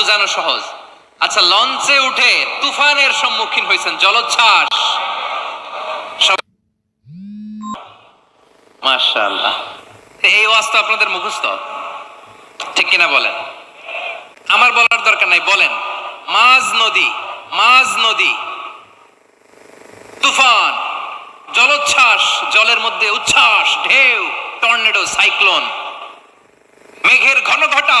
বুঝানো সহজ। আচ্ছা লঞ্চে উঠে তুফানের সম্মুখীন হয়েছেন জলোচ্ছ্বাস। মাশাআল্লাহ। এই ওয়াজ তো আপনাদের মুখস্থ? ঠিক কিনা বলেন? আমার বলার দরকার নাই, বলেন। মাঝ নদী মাঝ নদী। তুফান, জলোচ্ছ্বাস, জলের মধ্যে উচ্ছ্বাস, ঢেউ, টর্নেডো, সাইক্লোন। মেঘের ঘন ঘটা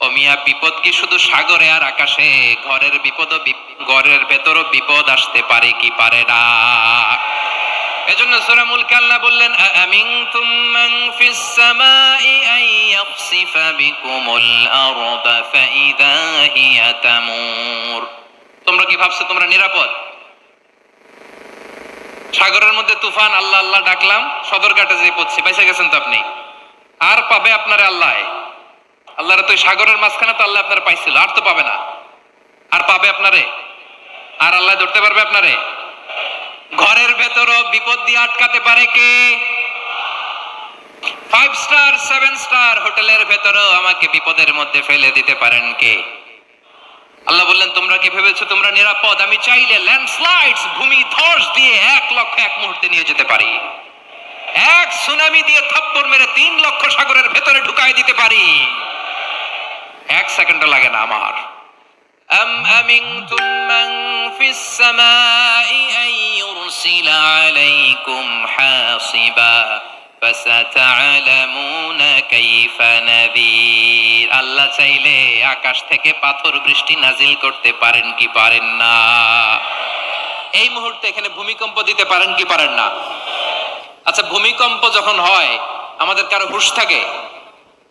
ও মিয়া বিপদ কি শুধু সাগরে আর আকাশে? ঘরের বিপদ ঘরের ভেতরও বিপদ আসতে পারে কি পারে না? এজন্য সূরা মুলক আল্লাহ বললেন আমিনতুম মান ফিস সামাই আন ইয়াখসিফা বিকুমুল আরদা ফাইদা হিয়া তামুর। তোমরা কি ভাবছ তোমরা নিরাপদ? সাগরের মধ্যে তুফান, আল্লাহ আল্লাহ ডাকলাম সদর সদরঘাটে যে পড়ছি পয়সা গেছেন তো আপনি? আর পাবে আপনারে আল্লাহ। আল্লাহর তো সাগরের মাঝখানে তো আল্লাহ আপনার পাইছিল, আর তো পাবে না। আর পাবে আপনারে? আর আল্লাহ ধরতে পারবে আপনারে? ঘরের ভেতরও বিপদ দিয়ে আটকাতে পারে কে? ফাইভ স্টার সেভেন স্টার হোটেলের ভেতরও আমাকে বিপদের মধ্যে ফেলে দিতে পারেন কে? আল্লাহ বললেন, তোমরা কি ভেবেছো তোমরা নিরাপদ? আমি চাইলে ল্যান্ডস্লাইডস ভূমি, ধস দিয়ে এক লক্ষ এক মুহূর্তে নিয়ে যেতে পারি। এক সুনামি দিয়ে থাপ্পড় মেরে তিন লক্ষ সাগরের ভেতরে ঢুকাই দিতে পারি। এক সেকেন্ডও লাগে না আমার أم أمنتم من في السماء أن يرسل يرسل عليكم حاصبا فستعلمون كيف نذير আল্লাহ চাইলে আকাশ থেকে পাথর বৃষ্টি নাজিল করতে পারেন কি পারেন না এই মুহূর্তে এখানে ভূমিকম্প দিতে পারেন কি পারেন না আচ্ছা ভূমিকম্প যখন হয় আমাদের কারো হুশ থাকে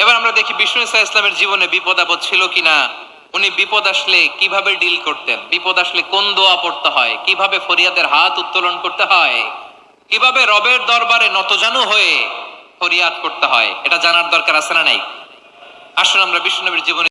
এবার আমরা দেখি বিষ্ণু ইসা ইসলামের জীবনে বিপদ আপদ ছিল কিনা। উনি বিপদ আসলে কীভাবে ডিল করতেন? বিপদ আসলে কোন দোয়া পড়তে হয়? কীভাবে ফরিয়াদের হাত উত্তোলন করতে হয়? কীভাবে রবের দরবারে নতজানু হয়ে ফরিয়াদ করতে হয়? এটা জানার দরকার আছে না নাই? আসলে আমরা বিষ্ণু নবীর জীবনে